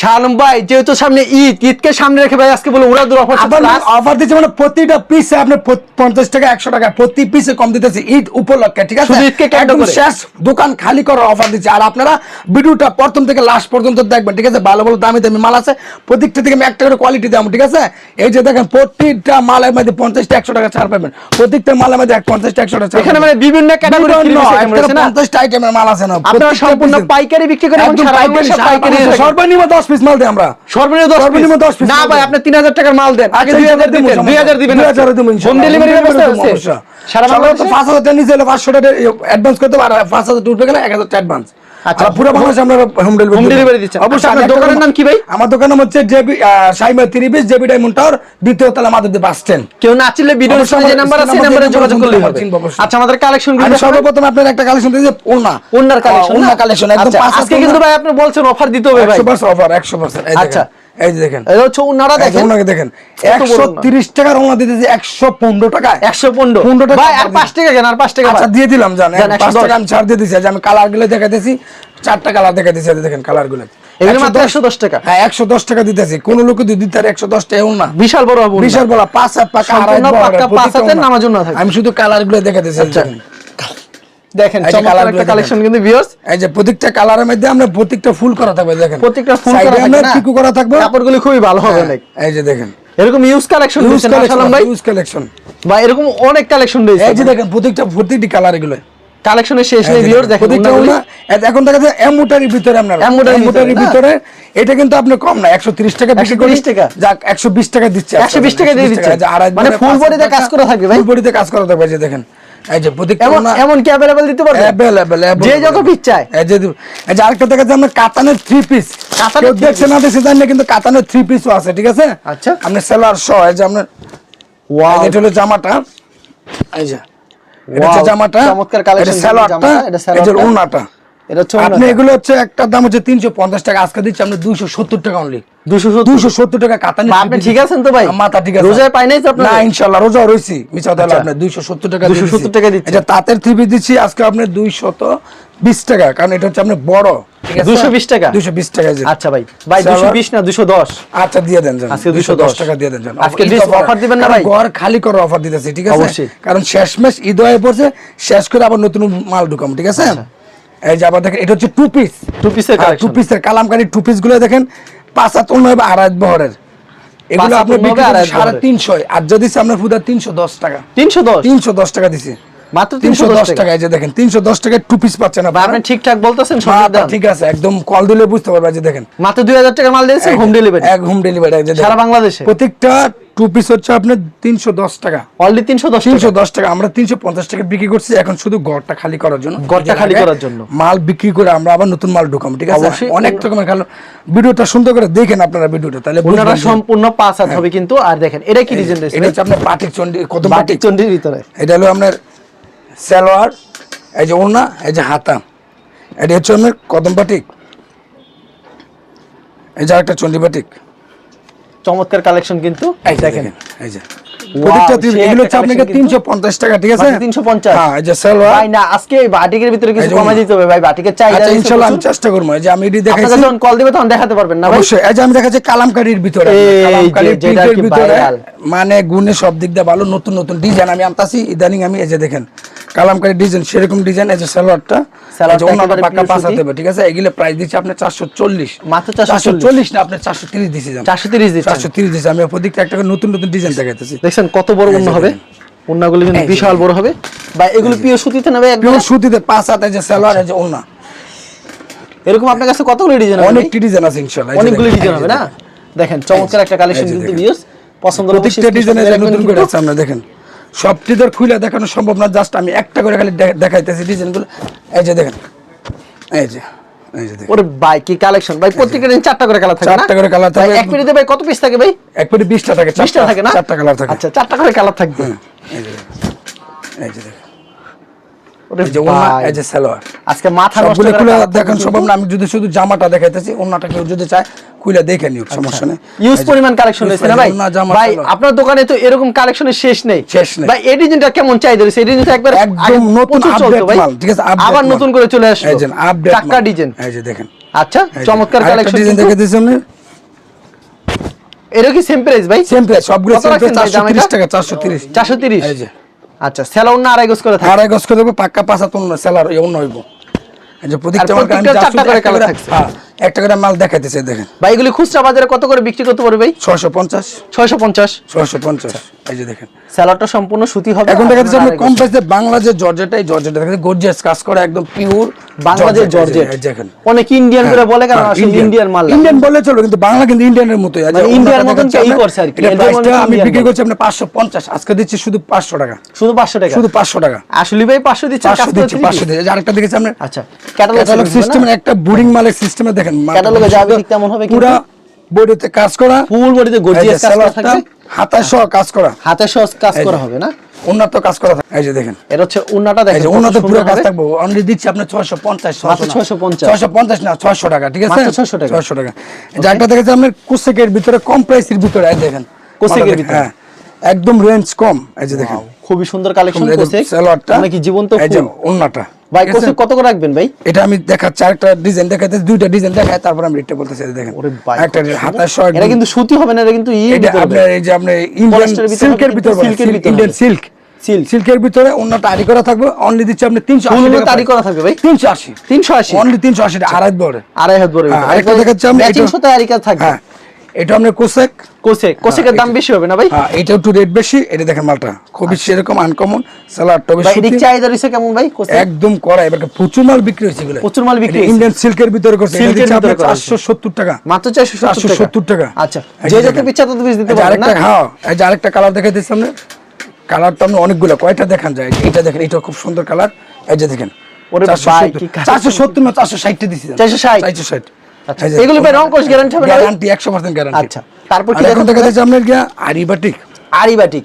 শালম ভাই যেহেতু সামনে ঈদ ঈদকে সামনে রেখে ভাই আজকে বলে উড়া দূর অফার অফার দিচ্ছে মানে প্রতিটা পিসে আপনি পঞ্চাশ টাকা একশো টাকা প্রতি পিসে কম দিতেছে। ঈদ উপলক্ষে ঠিক আছে? ঈদকে একদম শেষ দোকান খালি করার অফার দিচ্ছে। আর আপনারা ভিডিওটা প্রথম থেকে লাস্ট পর্যন্ত দেখবেন ঠিক আছে? ভালো ভালো দামি দামি মাল আছে। প্রত্যেকটা থেকে আমি একটা করে কোয়ালিটি দেবো ঠিক আছে? এই যে দেখেন প্রতিটা মালের মধ্যে পঞ্চাশটা একশো টাকা ছাড় পাবেন। প্রত্যেকটা মালের মধ্যে এক পঞ্চাশটা একশো টাকা এখানে মানে বিভিন্ন ক্যাটাগরি পঞ্চাশটা আইটেমের মাল আছে না আপনারা সম্পূর্ণ পাইকারি বিক্রি পাইকারি, থাকেন। সর্বনিম্ন দশ পিস মাল দেই আমরা। সর্বনিম্ন দশ সর্বনিম্ন 10 পিস না ভাই আপনি তিন হাজার টাকার মাল দেন। আগে আচ্ছা, দুই হাজার দিব দিবেন সমস্যা দুই হাজার নাই। দিবেন 2000 দিবেন হোম। ডেলিভারি ব্যবস্থা আছে সারা বাংলাদেশে 5000 টাকা নিচে হলে 500 টাকা অ্যাডভান্স করতে পারে 5000 টাকা উঠবে গেলে 1000 টাকা অ্যাডভান্স আচ্ছা। পুরো বাংলাদেশে আমরা হোম ডেলিভারি হোম ডেলিভারি দিচ্ছি। অবশ্যই আপনার দোকানের নাম কি ভাই? আমার দোকান নাম হচ্ছে JB Saima 3 piece JB diamond tower দ্বিতীয় তলা মাধবদী বাস স্ট্যান্ড কেউ না চিনলে ভিডিওর সাথে যে নাম্বার আছে নাম্বারে যোগাযোগ করলে হবে। আচ্ছা আমাদের কালেকশনগুলো সর্বপ্রথম আপনার একটা কালেকশন দিয়েছি ওনা ওনার কালেকশন ওনা কালেকশন একদম আচ্ছা, আজকে কিন্তু ভাই আপনি বলছেন অফার দিতে হবে ভাই। 100% অফার 100% আচ্ছা। এই দেখেন। এটা হচ্ছে দেখেন ওনাকে দেখেন। কত বড় ওনা। 130 টাকার ওনা দিতেছি 115 টাকা একশো পনেরো 15 টাকা ভাই আর offer পাঁচ টাকা কেন? আর পাঁচ টাকা আচ্ছা দিয়ে দিলাম জান জান, পাঁচ 110 টাকা আমি ছাড় দিয়ে দিছি আমি কালারগুলো দেখাইতেছি। চারটা কালার দেখাইতেছি এই দেখেন কালারগুলো এগুলো মাত্র একশো দশ টাকা। হ্যাঁ একশো দশ টাকা দিতেছি। কোন লোক যদি দিতে একশো দশ টাকা এমন না। বিশাল বড় বিশাল বড় পাঁচ হাত পাকা আড়াই পাঁচ হাতের ওনা। নামার জন্য থাকে। আমি শুধু কালারগুলো দেখাইতেছি আচ্ছা। দেখেন। একটা কালেকশন কিন্তু ভিউয়ার্স এই যে প্রত্যেকটা কালারের মধ্যে আমরা প্রত্যেকটা ফুল করা থাকবে দেখেন। প্রত্যেকটা ফুল করা থাকবে আমরা না? পিকো করা থাকবে। কাপড়গুলো খুবই ভালো হবে হ্যাঁ, অনেক। এই যে দেখেন। এরকম ইউজ কালেকশন ইউজ কালেকশন ভাই। ইউজ কালেকশন বা এরকম অনেক কালেকশন রয়েছে। এই যে দেখেন প্রত্যেকটা প্রত্যেকটি কালার এগুলো। কালেকশনের শেষ নেই ভিউয়ার্স দেখেন। এখন দেখা যায় এমুটারির ভিতরে আপনার এমুটারির এমুটারির ভিতরে, এটা কিন্তু আপনি কম না একশো তিরিশ টাকা বিক্রি করি। 130 টাকা? যাক একশো বিশ টাকা দিচ্ছে 120 টাকা দিয়ে দিচ্ছে। মানে full body তে কাজ করা থাকবে ভাই? ফুল বডিতে কাজ করা থাকবে যে দেখেন। এই যে প্রত্যেকটা এমন কি অ্যাভেলেবল দিতে পারবে? Available, available, যে যত পিস চায়। এই যে এই যে আরেকটা দেখা কাতানের পিস কাতানের না জানি কিন্তু কাতানের থ্রি পিসও আছে ঠিক আছে? আচ্ছা। আপনি সেলার শ এই যে আপনার ওয়াও এটা হলো জামাটা। এই যে এটা জামাটা। চমৎকার এটা সালোয়ারটা জামাটা, এটা এটা হলো সালোয়ারটা। ওড়নাটা। এটা হচ্ছে আপনি এগুলো হচ্ছে একটা দাম হচ্ছে তিনশো পঞ্চাশ টাকা আজকে দিচ্ছি আপনি দুইশো সত্তর টাকা অনলি দুশো দুইশো সত্তর টাকা কাতানি আপনি ঠিক আছেন তো ভাই? মাথা ঠিক আছে রোজায় পাই নাই তো আপনারা? না রোজা মিছা তাহলে আচ্ছা। আপনি দুইশো সত্তর টাকা 270 টাকা দিচ্ছেন। এটা তাঁতের থ্রি দিচ্ছি আজকে আপনি দুইশত বিশ টাকা কারণ এটা হচ্ছে বড় ঠিক আছে 220 টাকা? দুইশো বিশ টাকা আচ্ছা ভাই ভাই দুশো বিশ না দুশো দশ আচ্ছা দিয়ে দেন। আজকে 210 210 টাকা দিয়ে দেন। আজকে offer দিবেন না ভাই? ঘর খালি করার অফার দিতেছি ঠিক আছে। কারণ শেষমেশ ঈদ হয়ে পড়ছে শেষ করে আবার নতুন মাল ঢুকাম ঠিক আছে এই যে আবার দেখেন এটা হচ্ছে টু পিস টু পিসের টু পিসের কালামকারী টু পিসগুলো দেখেন পাঁচ হাত অন্য হবে আড়াই বহরের। এগুলো আপনার সাড়ে তিনশো আর যদি আমরা ফুদা তিনশো দশ টাকা। তিনশো দশ? তিনশো দশ টাকা দিছি। মাত্র তিনশো দশ টাকা। টাকা এই যে দেখেন তিনশো দশ টাকায় টু পিস পাচ্ছেন বা আপনারা আপনি ঠিকঠাক বলতেছেন সঠিক দাম ঠিক আছে একদম কল দিলে বুঝতে পারবে যে দেখেন। মাত্র দুই হাজার টাকা মাল দিয়েছেন হোম ডেলিভারি এক হোম ডেলিভারি সারা বাংলাদেশে? প্রত্যেকটা টু পিস হচ্ছে আপনার তিনশো দশ টাকা। অলরেডি তিনশো দশ তিনশো টাকা দশ টাকা আমরা তিনশো পঞ্চাশ টাকা বিক্রি করছি এখন শুধু ঘরটা খালি করার জন্য। ঘরটা খালি করার জন্য। মাল বিক্রি করে আমরা আবার নতুন মাল ঢুকাম ঠিক আছে। অনেক রকমের খালো। ভিডিওটা সুন্দর করে দেখেন আপনারা ভিডিওটা তাহলে ওনারা সম্পূর্ণ পাঁচ হাত হবে কিন্তু আর দেখেন এটা কি ডিজাইন এটা হচ্ছে আপনার বাটিক চন্ডি কত বাটিক চন্ডির ভিতরে। এটা হলো আপনার সালোয়ার এই যে ওড়না এই যে হাতা। এটা হচ্ছে আপনার কদম বাটিক। এই যে একটা বাটিক। চমৎকার কালেকশন কিন্তু। এই দেখেন। এই যে। প্রত্যেকটা সেই ত্রিভুজ, এগুলো হচ্ছে আপনাকে collection কিন্তু। তিনশো পঞ্চাশ টাকা ঠিক আছে? 350 হ্যাঁ এই যে সালোয়ার। ভাই না আজকে এই বাটিকের ভিতরে কিছু এই যে কমে ওনা। দিতে হবে। ভাই বাটিকের চাহিদা আচ্ছা আমি চেষ্টা করব। যে আমি যখন কল দিবে তখন দেখাতে পারবেন না ভাই। অবশ্যই। এই যে আমি দেখাচ্ছি কালামকারির কালামকারির ভিতরে। মানে গুণে সব দিক দিয়ে ভালো নতুন নতুন ডিজাইন আমি আনতাছি। ইদানিং আমি এই যে দেখেন কালামকারি ডিজাইন সেরকম ডিজাইন যে সালোয়ারটা ওনাটা একেবারে পাঁচ হাতে হবে, ঠিক আছে? এগুলো প্রাইস দিচ্ছি চারশো চল্লিশ। মাত্র 440 চল্লিশ। না দিচ্ছি চারশো তিরিশ দিচ্ছেন। চারশো তিরিশ দিচ্ছি আমি প্রত্যেকটা একটা নতুন নতুন ডিজাইন দেখাইতেছি। দেখছেন কত বড় অন্য হবে? অন্যগুলো কিন্তু বিশাল বড় হবে। বা এগুলো পিওর সুতিতে নেবে একদম পিওর সুতিতে পাঁচ হাতে যে সালোয়ার যে ওনা এরকম আপনার কাছে কতগুলো ডিজাইন হবে? অনেকটি ডিজাইন আছে যে অনেকগুলো ডিজাইন হবে না? দেখেন। দেখেন চমৎকার একটা কালেকশন কিন্তু দেখেন। ভিউয়ার্স পছন্দ হলে প্রত্যেকটা অবশ্যই ডিজাইনে নতুন করে আছে আমরা দেখেন। সবটি তো খুলে দেখানো সম্ভব না জাস্ট আমি একটা করে খালি দেখাইতেছি ডিজাইনগুলো। এই যে দেখেন এই যে ওরে ভাই কি কালেকশন ভাই প্রত্যেকটা দিন চারটা করে কালার থাকে চারটা করে থাকে। এক মিনিটে ভাই কত পিস থাকে ভাই? এক থাকে বিশটা চারটা থাকে না? চারটা কালার থাকে। আচ্ছা চারটা করে কালার থাকবে। এই যে দেখেন। আজকে মাথা নষ্ট সবগুলো করে খুলে colour দেখান থাকবে সম্ভব না আমি যদি শুধু জামাটা দেখাইতেছি ওনাটা কেউ যদি চায় খুলে দেখে নিও সমস্যা নেই। ইউজ পরিমাণ কালেকশন use না ভাই? ভাই আপনার দোকানে তো এরকম কালেকশনের শেষ নেই। শেষ নেই। ভাই এই কেমন চাহিদা রয়েছে এই একবার একদম নতুন আপডেট মাল ঠিক আছে আবার নতুন করে চলে আসলো। আপডেট ডিজাইন এই যে দেখেন। আচ্ছা চমৎকার কালেকশন ডিজাইন দেখে এটা কি সেম প্রাইস ভাই? সেম প্রাইস সবগুলো সেম প্রাইস 430 টাকা 430 430 এই যে। আচ্ছা সেলাউন না আড়াই গজ করে থাকে আড়াই গজ করে দেবো পাক্কা পাঁচ হাত অন্য সেলার অন্য হইব। এই যে প্রতীক চারটা করে থাকছে। হ্যাঁ, একটা করে মাল দেখাইতেছে দেখেন। ভাই এগুলি খুচরা বাজারে কত করে বিক্রি করতে পারবে ভাই? 650 650 650 এই যে দেখেন। সেলারটা সম্পূর্ণ সুতি হবে এখন দেখা যাচ্ছে কম প্রাইসে বাংলা যে জর্জেটা দেখা যাচ্ছে গর্জিয়াস কাজ করা একদম পিওর বাংলাদেশ জর্জেট দেখেন। অনেক ইন্ডিয়ান করে বলে কারণ আসলে ইন্ডিয়ান মাল ইন্ডিয়ান বলে চলো কিন্তু বাংলা কিন্তু ইন্ডিয়ানের মতোই। আছে মানে ইন্ডিয়ার মতন করছে আর কি। আমি বিক্রি করছি আপনি 550 আজকে দিচ্ছি শুধু 500 টাকা। শুধু 500 টাকা? শুধু 500 টাকা। আসলে ভাই 500 দিচ্ছেন 500 কাজ দিচ্ছি 500 দিচ্ছি। আরেকটা দেখেছি আপনি আচ্ছা ক্যাটালগ সিস্টেমের একটা মালের সিস্টেমে দেখেন ক্যাটালগে যাবে ঠিক তেমন হবে। পুরো বডিতে কাজ করা ফুল বডিতে গর্জিয়াস কাজ করা থাকবে সহ কাজ করা। হাতে সহজ কাজ করা হবে না? উন্নত কাজ করা। এই যে দেখেন। এটা হচ্ছে উন্নাটা দেখেন যে উন্নত পুরো কাজ থাকবে। অনলি দিচ্ছি আপনার 650 650 650 না। 600 টাকা ঠিক আছে? 600 টাকা। 600 টাকা। কুসেকের ভিতরে কম প্রাইসের ভিতরে এই দেখেন। কুসেকের ভিতরে? হ্যাঁ। একদম রেঞ্জ কম এই যে দেখেন। খুবই সুন্দর কালেকশন এই কোসেক। সালোয়ারটা মানে কি জীবন্ত যে ফুল। ওন্নাটা ভাই আছে? কত করে রাখবেন ভাই? এটা আমি দেখাচ্ছি আরেকটা ডিজাইন দেখাতে দুইটা ডিজাইন দেখায় তারপর আমি রেটটা বলতেছি দেখেন। ওরে ভাই একটা। হাতায় শর্ট এটা কিন্তু সুতি হবে না এটা কিন্তু ই এটা আপনার এই যে আপনি ইন্ডিয়ান সিল্কের ভিতরে কিন্তু সিল্কের ভিতরে ইন্ডিয়ান সিল্ক সিল্ক সিল্কের ভিতরে অন্যটা আড়ি করা থাকবে অনলি দিচ্ছে আপনি 380 ফুল টাকা তারি করা থাকবে ভাই? 380 380 অনলি 380 টাকা আড়াই বড়। আড়াই হাত বড়। হ্যাঁ, আরেকটা দেখাচ্ছি আমি, ম্যাচিং এটা- সাথে আরিকা থাকবে। হ্যাঁ। এটা আপনার কোসেক? কোসেক। কোসেকের দাম বেশি হবে না ভাই? হ্যাঁ এটা একটু রেট বেশি। এটা দেখেন মালটা। খুবই সেরকম আনকমন ভাই এদিক চাহিদা রয়েছে কেমন ভাই কোসেক? একদম করা এবার প্রচুর মাল বিক্রি এগুলো। প্রচুর মাল বিক্রি ইন্ডিয়ান সিল্কের ভিতরে করছে। সিল্কের ভিতরে আপনার করা হয়েছে। 470 টাকা। মাত্র 470 টাকা? আচ্ছা। যে যত তত দিতে পারবেন না? আরেকটা হ্যাঁ এই যে আরেকটা কালার দেখাই দিচ্ছি সামনে। কালারটা আপনি অনেকগুলো কয়টা দেখান যায়? এটা দেখেন এটা খুব সুন্দর কালার এই যে দেখেন ওরে ভাই, কি colour। চারশো সত্তর না চারশো ষাটটা দিচ্ছি 460 চারশো ষাট। আচ্ছা, এগুলো ভাই রং কোর্স গ্যারান্টি হবে গ্যারান্টি একশো পার্সেন্ট গ্যারান্টি আচ্ছা, তারপর কি এখন দেখা যাচ্ছে আপনার গিয়া আরিবাটিক? আরিবাটিক।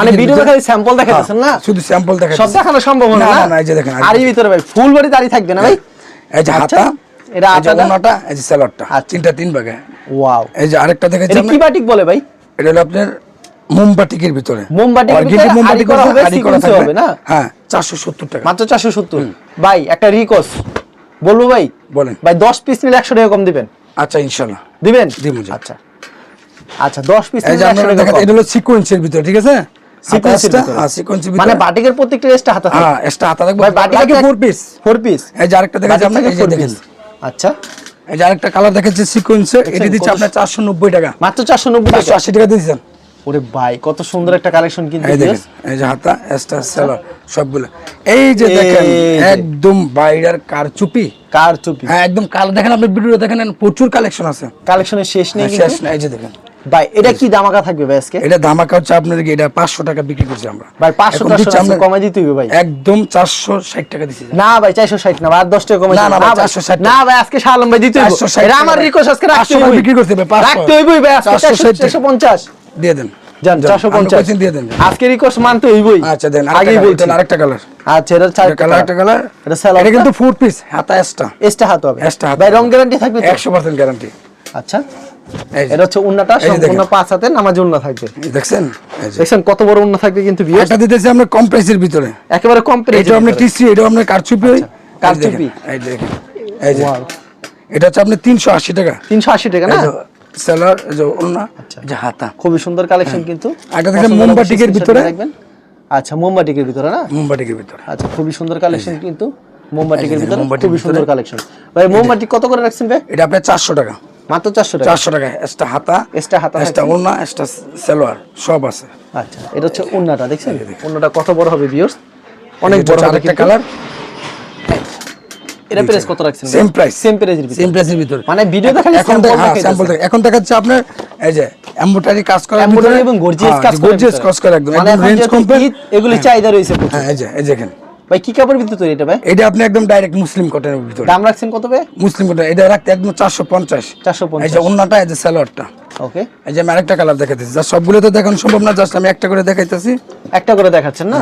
মানে স্যাম্পল না? শুধু স্যাম্পল সব দেখানো সম্ভব না না? না এই যে দেখেন আরি ভিতরে ভাই ফুল বডি থাকবে না ভাই? এই যে আচ্ছা, হাতা এটা এই যে এই যে স্যালাডটা আচ্ছা। তিনটা তিন ভাগে। ওয়াও এই যে আরেকটা দেখাচ্ছি এটা কি বাটিক বলে ভাই? এটা হলো আপনার মোমবাটিকের ভিতরে। মোমবাটিক করা হবে, না? হ্যাঁ চারশো সত্তর টাকা। মাত্র 470 ভাই একটা রিকোয়েস্ট বলব ভাই বলেন। ভাই 10 পিস নিলে 100 টাকা কম দিবেন। আচ্ছা ইনশাল্লাহ। দিবেন? দিবো। আচ্ছা। আচ্ছা 10 পিস এই যে নিলে 100 আপনারা টাকা দেখেন কম। এটা হলো সিকোয়েন্সের ভিতরে ঠিক আছে? হাতা ভিতরে। হ্যাঁ মানে বাটিকের প্রত্যেকটা রেস্টে হাতে হ্যাঁ এক্সট্রা হাতা থাকবে। ভাই বাটিক বাকি ফোর পিস ফোর পিস এই যে আরেকটা দেখাচ্ছি আপনার এই যে দেখেন। আচ্ছা। এই যে আরেকটা কালার দেখাচ্ছে সিকোয়েন্সের এটি দিচ্ছে আপনার চারশো নব্বই টাকা। মাত্র 490 চারশো টাকা। আশি টাকা দিয়েছেন ওরে ভাই কত সুন্দর একটা কালেকশন কিন্তু এই যে হাতা এক্সট্রা সেলার সবগুলো। এই যে দেখেন একদম বাইরের কারচুপি। কার চুপি হ্যাঁ একদম কাল দেখেন আপনি ভিডিওটা দেখেন প্রচুর কালেকশন আছে। কালেকশনের শেষ নেই হ্যাঁ, শেষ না এই যে দেখেন। ভাই এটা কি দামাকা থাকবে ভাই আজকে? এটা ধামাকা হচ্ছে আপনার এটা পাঁচশো টাকা বিক্রি করছি আমরা। ভাই 500 টাকা দিচ্ছি আমরা কমাই দিতে হবে ভাই। একদম চারশো ষাট টাকা দিচ্ছি। না ভাই 460 না ভাই আর 10 টাকা কমাই না, না ভাই, ভাই, 460 না ভাই আজকে শালম ভাই দিতে হবে। এটা আমার রিকোয়েস্ট আজকে রাখতে 500 হবে। বিক্রি করতে হবে, রাখতে হইবই ভাই আজকে 460 450 দিয়ে দেন। যান, 450 দিয়ে দেন। আজকে রিকোয়েস্ট মানতে হইবই। আচ্ছা দেন আগেই বলছি। আরেকটা কালার আচ্ছা এটা চার কালার একটা কালার এটা সালোয়ার এটা কিন্তু ফুড পিস হাতা এক্সট্রা এক্সট্রা হাত হবে। Extra ভাই রং গ্যারান্টি থাকবে তো? একশো পার্সেন্ট গ্যারান্টি আচ্ছা। এটা হচ্ছে উন্নাটা সম্পূর্ণ পাঁচ হাতে নামাজ উন্না থাকবে। দেখছেন? দেখছেন কত বড় উন্না থাকবে কিন্তু। দিতেছি আমরা কম প্রাইসের ভিতরে। একেবারে কম প্রাইস এটা আপনার টিসি এটা কারচুপি। আচ্ছা, কারচুপি। এই দেখেন। এই যে। এটা হচ্ছে তিনশো আশি টাকা। 380 টাকা না? সেলার যে ওন্না আচ্ছা। যে হাতা। খুবই সুন্দর কালেকশন কিন্তু। আরেকটা দেখেন মোমবাটিকের ভিতরে। রাখবেন। আচ্ছা মোমবাটিকের ভিতরে না? মোমবাটিকের ভিতরে। আচ্ছা খুবই সুন্দর কালেকশন কিন্তু। মোমবাটিকের ভিতরে খুবই সুন্দর কালেকশন ভাই মোমবাটি কত করে রাখছেন ভাই? এটা আপনার চারশো টাকা। মাত্র 400 টাকা? চারশো টাকা। এক্সট্রা হাতা Extra হাতা এক্সট্রা। ওন্না এক্সট্রা সেলোয়ার সব আছে। আচ্ছা এটা হচ্ছে উন্নাটা দেখছেন? উন্নাটা কত বড় হবে ভিউয়ার্স অনেক বড় হবে কালার। এটা প্রাইস কত রাখছেন সেম প্রাইস সেম প্রাইসের ভিতরে। সেম প্রাইসের ভিতরে। মানে ভিডিও দেখালে এখন sample দেখ- হ্যাঁ, দেখাইতেছে। sample দেখ- এখন দেখাচ্ছে আপনার এই যে এমব্রয়ডারি কাজ করা Embroidery এবং gorgeous কাজ করে গর্জিয়াস কাজ করে একদম। মানে রেঞ্জ যেহেতু এগুলি চাহিদা রয়েছে হ্যাঁ এই যে এই দেখেন ভাই কি কাপড় ভিতরে তৈরি এটা ভাই? এটা আপনি একদম ডাইরেক্ট মুসলিম কটনের ভিতরে। দাম রাখছেন কত ভাই? মুসলিম কটন এটা রাখতে একদম চারশো পঞ্চাশ। 450 এই যে ওন্নাটা এই যে সালোয়ারটা ওকে এই যে আমি আরেকটা কালার দেখাইতেছি। যা সবগুলো তো দেখানো সম্ভব না জাস্ট আমি একটা করে দেখাইতেছি। একটা করে দেখাচ্ছেন না?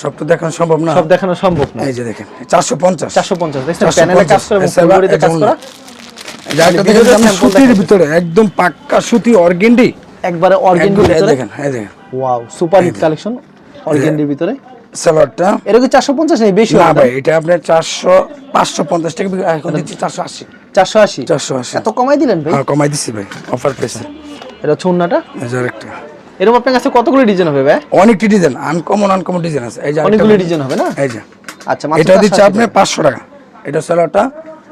সব তো দেখানো সম্ভব না। সব দেখানো সম্ভব না। এই যে দেখেন চারশো পঞ্চাশ। 450 দেখছেন 450 প্যানেলে কাজ করে। এবং কাজ করা দেখেন সুতির ভিতরে একদম পাক্কা সুতি অর্গেন্ডি। একবারে অর্গেন্ডির দেখেন এই দেখেন। ওয়াও সুপার হিট কালেকশন অর্গেন্ডির ভিতরে। স্যালাডটা এটা কি নেই বেশি না ভাই এটা আপনার চারশো পাঁচশো পঞ্চাশ টাকা এখন দিচ্ছি এত কমাই দিলেন ভাই? হ্যাঁ কমাই দিচ্ছি ভাই অফার পেয়েছে। এটা হচ্ছে একটা এরকম আপনার কাছে কতগুলো ডিজাইন হবে ভাই? অনেকটি ডিজাইন আনকমন আনকমন ডিজাইন আছে। এই যে অনেকগুলো ডিজাইন হবে না? এই যে। আচ্ছা মাত্র এটা দিচ্ছে আপনি পাঁচশো টাকা। এটা স্যালাডটা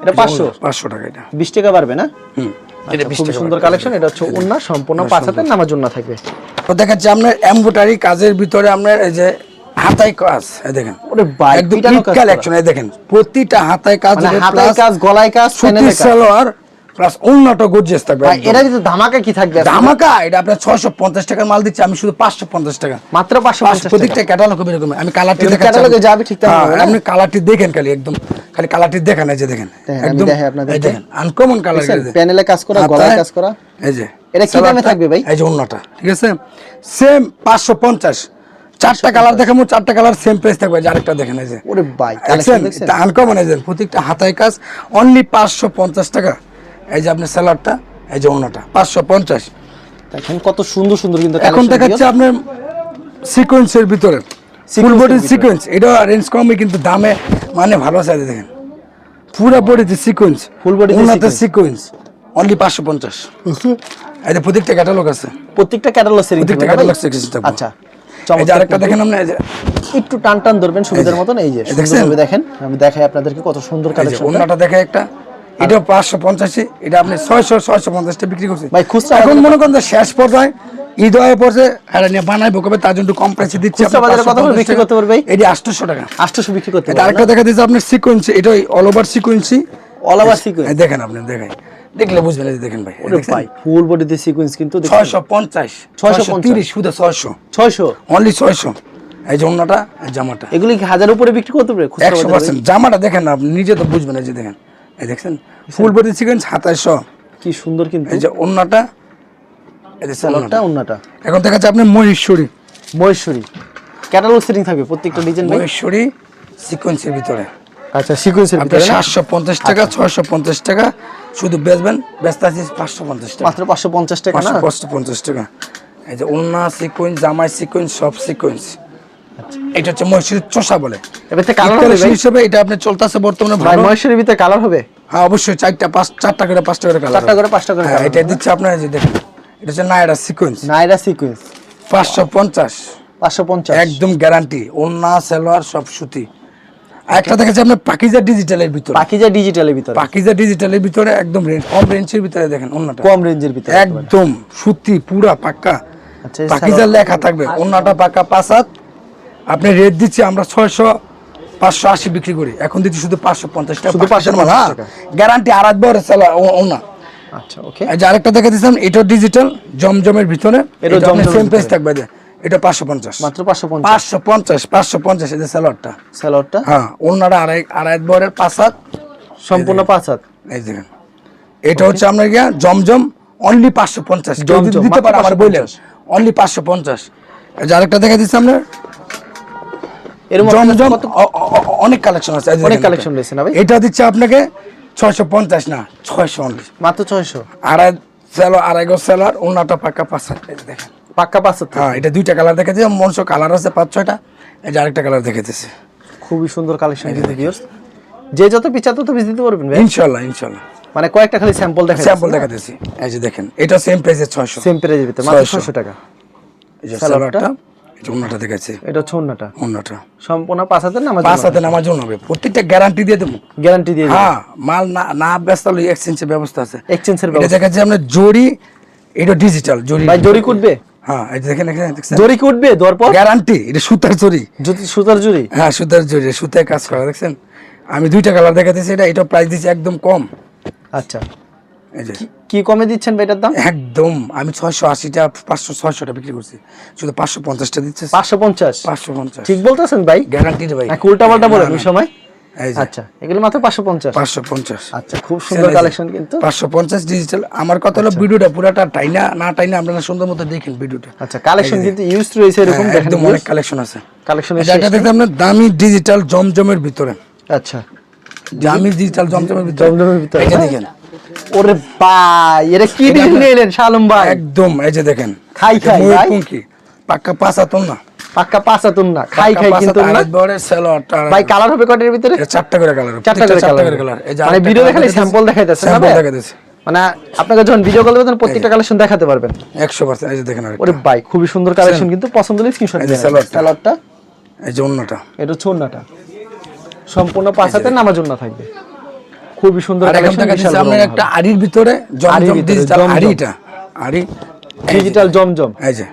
এটা 500? পাঁচশো টাকা এটা। বিশ টাকা বাড়বে না? হুম। আচ্ছা, খুবই সুন্দর কালেকশন এটা হচ্ছে অন্য সম্পূর্ণ পাঁচ হাতের নামার জন্য থাকবে। তো দেখাচ্ছি আপনার এমব্রয়ডারি কাজের ভিতরে আপনার এই যে হাতায় কাজ এই দেখেন। ওরে ভাই একদম কাজ কালেকশন এই দেখেন। প্রতিটা হাতায় কাজ মানে হাতায় কাজ গলায় কাজ সুতির সালোয়ার প্লাস অন্যটা গর্জিয়াস থাকবে। এটা কিন্তু ধামাকা কি থাকবে? ধামাকা? এটা আপনার ছয়শো পঞ্চাশ টাকার মাল দিচ্ছি আমি শুধু পাঁচশো পঞ্চাশ টাকা। মাত্র পাঁচশো। প্রত্যেকটা ক্যাটালগ হবে এরকম আমি কালারটি দেখাচ্ছি আপনি- যাবে ঠিক হ্যাঁ? আপনি কালারটি দেখেন খালি একদম। খালি কালারটি দেখেন এই যে দেখেন। একদম। এই দেখেন আনকমন কালার প্যানেলে কাজ করা, গলায় কাজ করা। এই যে এটা কি দামে থাকবে ভাই? এই যে অন্যটা ঠিক আছে? সেম পাঁচশো পঞ্চাশ। চারটা কালার দেখাবো চারটা কালার সেম প্রাইস থাকবে আরেকটা দেখেন এই যে। ওরে ভাই আনকমন এই যে প্রত্যেকটা হাতায় কাজ অনলি পাঁচশো পঞ্চাশ টাকা। এই যে আপনার স্যালাডটা এই যে অন্যটা পাঁচশো পঞ্চাশ। দেখেন কত সুন্দর সুন্দর কিন্তু এখন দেখাচ্ছে আপনার সিকোয়েন্সের ভিতরে। Full body. সিকোয়েন্স এটা রেঞ্জ কমে কিন্তু দামে মানে ভালো আছে দেখেন। পুরো বডিতে সিকোয়েন্স ফুল বডি ওনাতে সিকোয়েন্স অনলি পাঁচশো পঞ্চাশ। এই যে প্রত্যেকটা ক্যাটালগ আছে। প্রত্যেকটা ক্যাটালগ সেটিং প্রত্যেকটা ক্যাটালগ সেকশন আচ্ছা এই যে আরেকটা দেখেন আপনি একটু টান টান ধরবেন সুবিধার মতন এই যে সুন্দরভাবে দেখেন। আমি দেখাই আপনাদেরকে কত সুন্দর কালেকশন অন্যটা দেখে একটা। এটা পাঁচশো পঞ্চাশি এটা আপনি ছয়শো ছয়শো পঞ্চাশটা বিক্রি করছে। ভাই, খুচরা এখন মনে করেন শেষ পর্যায়ে ঈদ হয়ে পড়ছে আর নিয়ে বানাইবো কবে তার জন্য কম প্রাইসে দিচ্ছে বাজারে কত করে বিক্রি করতে পারবে এটি আটশোশো টাকা। আটশোশো বিক্রি করতে এটা আরেকটা দেখা দিচ্ছে আপনার সিকোয়েন্সি এটা all over sequence all over sequence দেখেন আপনি দেখাই দেখলে বুঝবেন দেখেন ভাই ভাই ফুল বডিতে সিকোয়েন্স কিন্তু ছয়শো পঞ্চাশ 650 ছয়শো তিরিশ শুধু ছয়শো। ছয়শো? অনলি ছয়শো। এই যে অন্যটা জামাটা। এগুলি কি হাজার উপরে বিক্রি করতে পারবে খুচরা একশো বাজারে পার্সেন্ট জামাটা দেখেন আপনি নিজে তো বুঝবেন এই যে দেখেন। এই দেখছেন? ফুল বডি সিকোয়েন্স হাতাশো কি সুন্দর কিন্তু। এই যে অন্যটা এই এখন দেখা যাচ্ছে আপনি মহেশ্বরী। মহেশ্বরী। ক্যাটালগ সেটিং থাকবে প্রত্যেকটা ডিজাইন মহেশ্বরী সিকোয়েন্সের ভিতরে। আচ্ছা সিকোয়েন্সের ভিতরে না? সাতশো পঞ্চাশ টাকা ছয়শো পঞ্চাশ টাকা শুধু বেচবেন ব্যস্ত আছি পাঁচশো পঞ্চাশ টাকা। মাত্র পাঁচশো পঞ্চাশ টাকা না? পাঁচশো পাঁচশো পঞ্চাশ টাকা। এই যে অন্যা সিকোয়েন্স জামাই সিকোয়েন্স সব সিকোয়েন্স এটা হচ্ছে চোষা বলে। এবার কালার হবে হিসেবে এটা আপনি চলতেছে বর্তমানে ভাই ভিতরে কালার হবে? হ্যাঁ অবশ্যই চারটা পাঁচ চারটা করে পাঁচটা করে কালার চারটা করে পাঁচটা করে হ্যাঁ এটা দিচ্ছে আপনার যে দেখেন এটা হচ্ছে নায়রা সিকোয়েন্স সিকোয়েন্স পাঁচশো পঞ্চাশ। পাঁচশো পঞ্চাশ। একদম গ্যারান্টি ওন্না সেলোয়ার সব সুতি। একটা দেখেছে আপনার পাকিজা ডিজিটালের ভিতরে। পাকিজা ডিজিটালের ভিতরে। পাকিজা ডিজিটালের ভিতরে একদম range- কম রেঞ্জের ভিতরে দেখেন অন্যটা কম রেঞ্জের ভিতরে একদম সুতি পুরা পাক্কা। আচ্ছা, পাকিজার লেখা থাকবে অন্যটা পাকা পাঁচ হাত আপনি রেট দিচ্ছি আমরা ছয়শো পাঁচশো আশি বিক্রি করি। এখন দিচ্ছি শুধু পাঁচশো পঞ্চাশ টাকা শুধু পাঁচশো 550 হ্যাঁ গ্যারান্টি আর সেলা ওনা আচ্ছা ওকে যে আরেকটা দেখে দিচ্ছিলাম এটা ডিজিটাল জমজমের ভিতরে। এটা সেম প্রাইস থাকবে এটা পাঁচশো পঞ্চাশ। মাত্র পাঁচশো পঞ্চাশ। পাঁচশো পঞ্চাশ পাঁচশো পঞ্চাশ এই যে স্যালোয়ারটা স্যালোয়ারটা হ্যাঁ আড়াই আড়াই বরের পাঁচ হাত। সম্পূর্ণ পাঁচ হাত? এই দেখেন এটা হচ্ছে আপনার গিয়া জমজম অনলি পাঁচশো পঞ্চাশ। দিতে পারে মাত্র আমার বললেন অনলি পাঁচশো পঞ্চাশ। এই যে আরেকটা দেখে দিচ্ছি আপনার এর মধ্যে অনেক কালেকশন আছে অনেক এটা। রয়েছে না ভাই? এটা দিচ্ছে আপনাকে ছয়শো পঞ্চাশ না ছয়শো অনলি মাত্র ছয়শো? আড়াই সেলো আড়াই গো সেলার অন্যটা পাকা পাঁচ দেখেন। পাক্কা পাঁচ হ্যাঁ এটা দুইটা কালার দেখেছি মনস কালার আছে পাঁচ ছয়টা। এই যে আরেকটা কালার দেখেতেছে। খুবই সুন্দর কালেকশন কিন্তু ভিউয়ার্স যে যত পিছা তত পিস দিতে পারবেন ভাই? ইনশাল্লাহ ইনশাল্লাহ। মানে কয়েকটা খালি স্যাম্পল দেখা স্যাম্পল দেখাতেছি। এই যে দেখেন এটা সেম প্রাইসে ছয়শো। সেম প্রাইজের ভিতরে মাত্র 600 ছয়শো টাকা। এই যে সালোয়ারটা? দেখাচ্ছে। এটা হচ্ছে সম্পূর্ণ পাঁচ নামাজ পাঁচ হাতে হবে প্রত্যেকটা গ্যারান্টি দিয়ে দেবো। গ্যারান্টি দিয়ে হ্যাঁ মাল না না ব্যস্ত হলে এক্সচেঞ্জের ব্যবস্থা আছে। এক্সচেঞ্জের ব্যবস্থা। দেখাচ্ছে জরি এটা ডিজিটাল জরি ভাই জরি কুটবে? হ্যাঁ এই দেখেন এখানে দেখছেন জরি গ্যারান্টি এটা সুতার জরি। যদি সুতার জুড়ি হ্যাঁ সুতার জরি সুতায় কাজ করা দেখছেন? আমি দুইটা কালার দেখাতেছি এটা এটা প্রাইস দিচ্ছি একদম কম। আচ্ছা। কি কমে দিচ্ছেন এটার দাম? একদম আমি ছয়শো আশিটা পাঁচশো ছয়শোটা বিক্রি করছি। শুধু পাঁচশো পঞ্চাশটা দিচ্ছে। পাঁচশো পঞ্চাশ? পাঁচশো পঞ্চাশ। ঠিক বলতেছেন ভাই? গ্যারান্টি ভাই। উল্টা পাল্টা বলেন ওই সময় আচ্ছা এগুলো মাত্র পাঁচশো পঞ্চাশ। পাঁচশো পঞ্চাশ। আচ্ছা খুব সুন্দর কালেকশন কিন্তু। পাঁচশো পঞ্চাশ ডিজিটাল আমার কথা হলো ভিডিওটা পুরাটা টাইনা না টাইনা আপনারা সুন্দর মতো দেখেন ভিডিওটা। আচ্ছা কালেকশন কিন্তু ইউজ রয়েছে এরকম হ্যাঁ, দেখেন অনেক কালেকশন আছে। কালেকশন এটা দেখতে আপনার দামি ডিজিটাল জমজমের ভিতরে। আচ্ছা। দামি ডিজিটাল জমজমের ভিতরে। জমজমের ভিতরে, এটা। দেখেন। ওরে ভাই এটা কি এলেন শালম ভাই? একদম এই যে দেখেন। খাই খাই, ভাই। পাক্কা পাঁচ না। পাক্কা না খাই খাই কিন্তু না। সালোয়ারটা ভাই কালার হবে কয়টার ভিতরে? চারটা করে কালার চারটা করে কালার মানে ভিডিও দেখালে স্যাম্পল দেখাইতেছে না ভাই? দেখাইতেছে। মানে আপনাকে যখন ভিডিও কল দেবেন প্রত্যেকটা কালেকশন দেখাতে পারবেন। 100% এই যে দেখেন। ওরে ভাই খুবই সুন্দর কালেকশন কিন্তু পছন্দ হলে স্ক্রিনশট এই যে এই অন্যটা এটা হচ্ছে সম্পূর্ণ পাঁচ হাতের নামাজ ওন্না থাকবে। খুবই সুন্দর আপনার একটা আড়ির ভিতরে ডিজিটাল। আড়িটা আড়ি ডিজিটাল জমজম। এই যে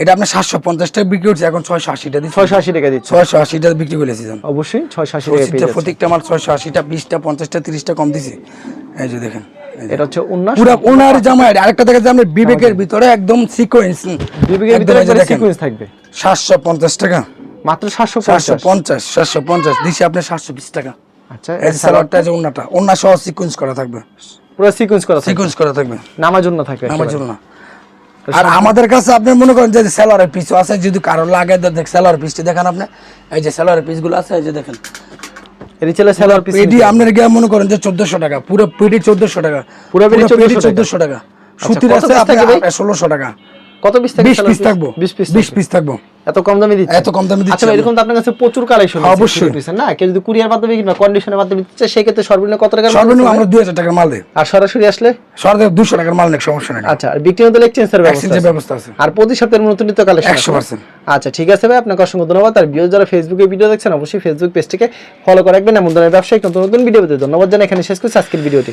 এটা আপনার সাতশো পঞ্চাশ টাকা বিক্রি করছে এখন ছয়শো আশিটা দিচ্ছে। ছয়শো আশি টাকা দিচ্ছে। ছয়শো আশিটা বিক্রি করেছি অবশ্যই ছয়শো আশি টাকা প্রত্যেকটা আমার ছয়শো আশিটা বিশটা পঞ্চাশটা তিরিশটা কম দিছি। এই যে দেখেন এটা হচ্ছে উন্না পুরো ওনার জামা। আরেকটা দেখা যাচ্ছে আপনার বিবেকের ভিতরে একদম সিকোয়েন্স বিবেকের ভিতরে সিকোয়েন্স থাকবে। সাতশো পঞ্চাশ টাকা। মাত্র সাতশো সাতশো পঞ্চাশ সাতশো পঞ্চাশ দিছি আপনার সাতশো বিশ টাকা। আচ্ছা এই সালোয়ারটা যে ওনাটা ওনা সহ সিকোয়েন্স করা থাকবে। পুরো সিকোয়েন্স করা সিকোয়েন্স করা থাকবে। নামার জন্য থাকবে আমার একেবারে। আর আমাদের কাছে আপনি মনে করেন যে সেলারের পিস আছে যদি কারও লাগে দেখ সেলারের পিসটি দেখেন আপনি। এই যে সেলারের পিসগুলো আছে এই যে দেখেন। এর ছেলে সেলার পিস পেডি আপনার গিয়ে মনে করেন যে টাকা পুরো পেডি চোদ্দশো টাকা। পুরো 1400 টাকা। সুতির আছে? আপনার টাকা। কত পিস থাকব পিস থাকব। এত কম দামে দিচ্ছে? এত কম দামে দিচ্ছি আচ্ছা এরকম তো আপনার কাছে প্রচুর কালেকশন হ্যাঁ, অবশ্যই। না? কেউ যদি কুরিয়ার মাধ্যমে কিংবা কন্ডিশনের মাধ্যমে দিচ্ছে সেক্ষেত্রে সর্বনিম্ন কত টাকার সর্বনিম্ন আমরা টাকার মাল দিই। আর সরাসরি আসলে? সর্দার দুশো টাকার মাল সমস্যা নেই। আচ্ছা আর বিক্রি হতে এক্সচেঞ্জের ব্যবস্থা ব্যবস্থা আছে। আর প্রতি সপ্তাহের নতুন নিত্য কালেকশন 100% আচ্ছা ঠিক আছে ভাই আপনাকে অসংখ্য ধন্যবাদ। আর ভিডিও যারা ফেসবুকে ভিডিও দেখছেন অবশ্যই ফেসবুক পেজটিকে ফলো করে রাখবেন। এমন ধরনের ব্যবসায়িক নতুন নতুন ভিডিও পেতে ধন্যবাদ জানাই। এখানে শেষ করছি আজকের ভিডিওটি